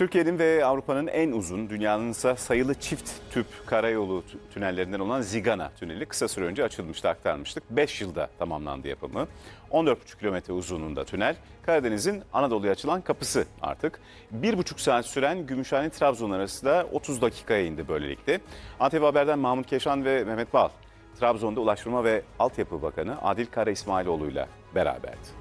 Türkiye'nin ve Avrupa'nın en uzun, dünyanın ise sayılı çift tüp karayolu tü- tünellerinden olan Zigana Tüneli kısa süre önce açılmıştı, aktarmıştık. 5 yılda tamamlandı yapımı. 14,5 kilometre uzunluğunda tünel, Karadeniz'in Anadolu'ya açılan kapısı artık. 1,5 saat süren Gümüşhane-Trabzon arası da 30 dakikaya indi böylelikle. ATV Haber'den Mahmut Keşan ve Mehmet Bal, Trabzon'da Ulaştırma ve Altyapı Bakanı Adil Kara İsmailoğlu'yla beraberdi.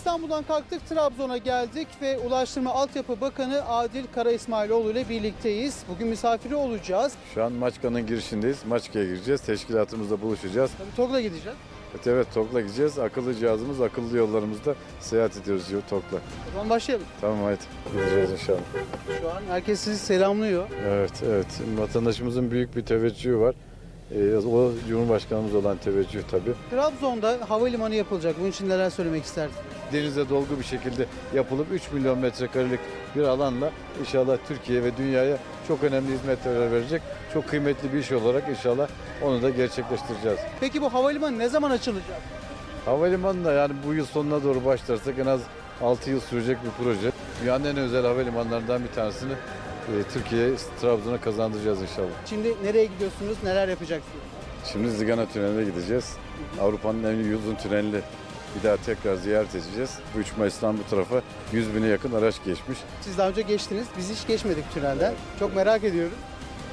İstanbul'dan kalktık Trabzon'a geldik ve Ulaştırma Altyapı Bakanı Adil Kara İsmailoğlu ile birlikteyiz. Bugün misafiri olacağız. Şu an Maçka'nın girişindeyiz. Maçka'ya gireceğiz. Teşkilatımızla buluşacağız. Tabii TOG'la gideceğiz. Evet, evet TOK'la gideceğiz. Akıllı cihazımız, akıllı yollarımızda seyahat ediyoruz diyor TOK'la. O zaman başlayalım. Tamam hadi. Gideceğiz inşallah. Şu an herkes sizi selamlıyor. Evet, evet. Vatandaşımızın büyük bir teveccühü var. Ee, o Cumhurbaşkanımız olan teveccüh tabii. Trabzon'da havalimanı yapılacak. Bunun için neler söylemek istersiniz? Denize dolgu bir şekilde yapılıp 3 milyon metrekarelik bir alanla inşallah Türkiye ve dünyaya çok önemli hizmetler verecek. Çok kıymetli bir iş olarak inşallah onu da gerçekleştireceğiz. Peki bu havalimanı ne zaman açılacak? Havalimanı da yani bu yıl sonuna doğru başlarsak en az 6 yıl sürecek bir proje. Dünyanın en özel havalimanlarından bir tanesini e, Türkiye'ye, Trabzon'a kazandıracağız inşallah. Şimdi nereye gidiyorsunuz? Neler yapacaksınız? Şimdi Zigana Tüneli'ne gideceğiz. Avrupa'nın en uzun tünelini bir daha tekrar ziyaret edeceğiz. Bu 3 Mayıs'tan bu tarafa 100 bine yakın araç geçmiş. Siz daha önce geçtiniz. Biz hiç geçmedik tünelden. Çok merak ediyorum.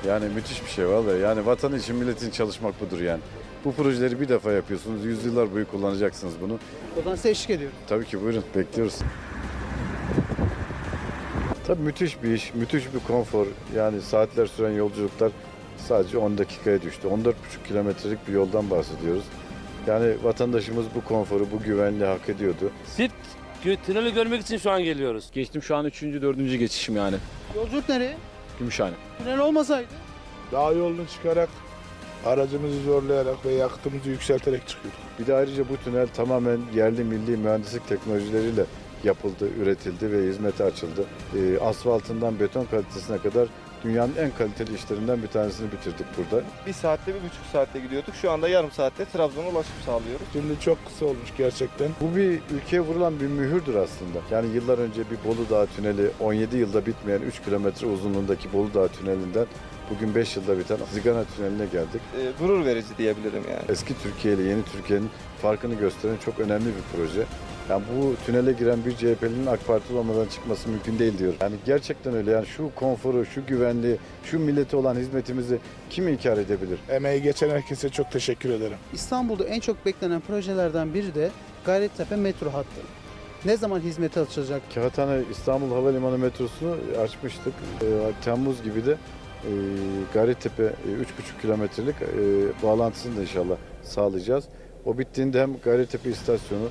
Yani müthiş bir şey vallahi. Yani vatan için milletin çalışmak budur yani. Bu projeleri bir defa yapıyorsunuz. Yüzyıllar boyu kullanacaksınız bunu. O zaman size eşlik ediyorum. Tabii ki buyurun bekliyoruz. Tabii müthiş bir iş, müthiş bir konfor. Yani saatler süren yolculuklar sadece 10 dakikaya düştü. 14,5 kilometrelik bir yoldan bahsediyoruz. Yani vatandaşımız bu konforu, bu güvenliği hak ediyordu. Gö- tüneli görmek için şu an geliyoruz. Geçtim şu an 3. 4. geçişim yani. Yolculuk nereye? Gümüşhane. Tünel olmasaydı. Dağ yolunu çıkarak aracımızı zorlayarak ve yakıtımızı yükselterek çıkıyorduk. Bir de ayrıca bu tünel tamamen yerli milli mühendislik teknolojileriyle yapıldı, üretildi ve hizmete açıldı. Ee, asfaltından beton kalitesine kadar dünyanın en kaliteli işlerinden bir tanesini bitirdik burada. Bir saatte, bir buçuk saatte gidiyorduk. Şu anda yarım saatte Trabzon'a ulaşım sağlıyoruz. Şimdi çok kısa olmuş gerçekten. Bu bir ülkeye vurulan bir mühürdür aslında. Yani yıllar önce bir Bolu Dağı tüneli 17 yılda bitmeyen 3 kilometre uzunluğundaki Bolu Dağı tünelinden bugün 5 yılda biten Zigana tüneline geldik. Ee, gurur verici diyebilirim yani. Eski Türkiye ile yeni Türkiye'nin farkını gösteren çok önemli bir proje. Yani bu tünele giren bir CHP'linin AK Partili olmadan çıkması mümkün değil diyor. Yani gerçekten öyle. Yani şu konforu, şu güvenliği, şu millete olan hizmetimizi kim inkar edebilir? Emeği geçen herkese çok teşekkür ederim. İstanbul'da en çok beklenen projelerden biri de Gayrettepe metro hattı. Ne zaman hizmete açılacak? Kağıthane İstanbul Havalimanı metrosunu açmıştık. Ee, Temmuz gibi de e, Gayrettepe e, 3,5 kilometrelik e, bağlantısını da inşallah sağlayacağız. O bittiğinde hem Gayrettepe istasyonu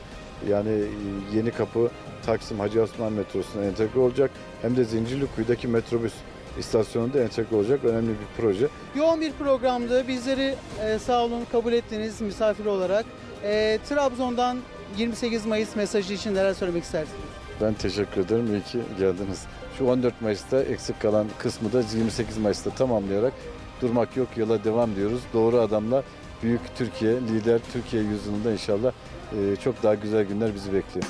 yani e, Yeni Kapı Taksim Hacı Osman metrosuna entegre olacak hem de Zincirlikuyu'daki metrobüs istasyonunda entegre olacak önemli bir proje. Yoğun bir programdı. Bizleri e, sağ olun kabul ettiniz misafir olarak. E, Trabzon'dan 28 Mayıs mesajı için neler söylemek istersiniz? Ben teşekkür ederim. İyi ki geldiniz. Şu 14 Mayıs'ta eksik kalan kısmı da 28 Mayıs'ta tamamlayarak durmak yok yola devam diyoruz. Doğru adamla büyük Türkiye, lider Türkiye yüzyılında inşallah e, çok daha güzel günler bizi bekliyor.